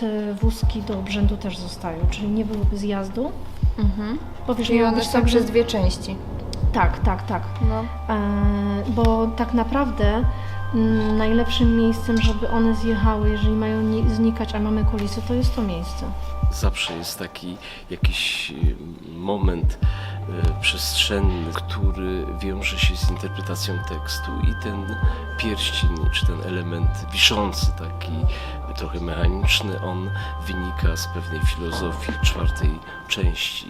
te wózki do obrzędu też zostają, czyli nie byłoby zjazdu. Mhm. Bo wiesz, Czyli one są tak, przez dwie części. Tak, tak, tak. No. E, bo tak naprawdę mm, najlepszym miejscem, żeby one zjechały, jeżeli mają nie- znikać, a mamy kulisy, to jest to miejsce. Zawsze jest taki jakiś y, moment y, przestrzenny, który wiąże się z interpretacją tekstu i ten pierścień, czy ten element wiszący, taki trochę mechaniczny, on wynika z pewnej filozofii czwartej części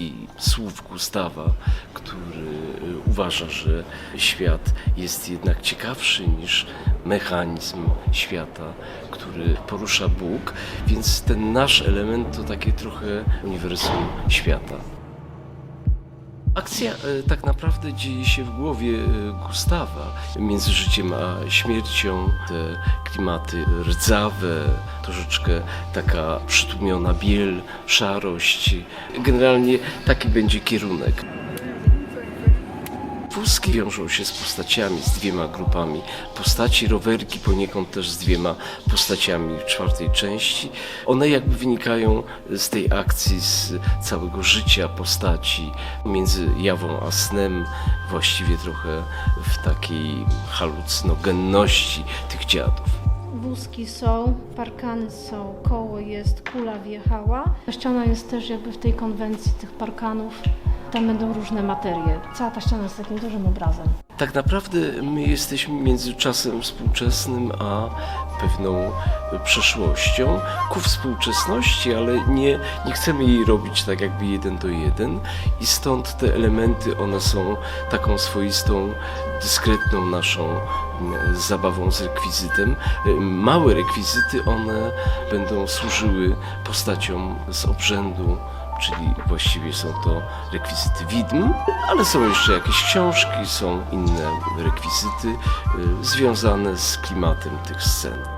i słów Gustawa, który y, uważa, że świat jest jednak ciekawszy niż mechanizm świata, który porusza Bóg, więc ten nasz element to takie trochę uniwersum świata. Akcja e, tak naprawdę dzieje się w głowie e, Gustawa. Między życiem a śmiercią te klimaty rdzawe, troszeczkę taka przytłumiona biel, szarość. Generalnie taki będzie kierunek. Wózki wiążą się z postaciami, z dwiema grupami postaci, rowerki poniekąd też z dwiema postaciami w czwartej części. One jakby wynikają z tej akcji, z całego życia postaci między jawą a snem, właściwie trochę w takiej halucynogenności tych dziadów. Wózki są, parkany są, koło jest, kula wjechała. Ściana jest też jakby w tej konwencji tych parkanów. Tam będą różne materie. Cała ta ściana jest takim dużym obrazem. Tak naprawdę my jesteśmy między czasem współczesnym a pewną przeszłością ku współczesności, ale nie, nie chcemy jej robić tak jakby jeden do jeden i stąd te elementy, one są taką swoistą, dyskretną naszą mm, zabawą z rekwizytem. Małe rekwizyty, one będą służyły postaciom z obrzędu, czyli właściwie są to rekwizyty widm, ale są jeszcze jakieś książki, są inne rekwizyty y, związane z klimatem tych scen.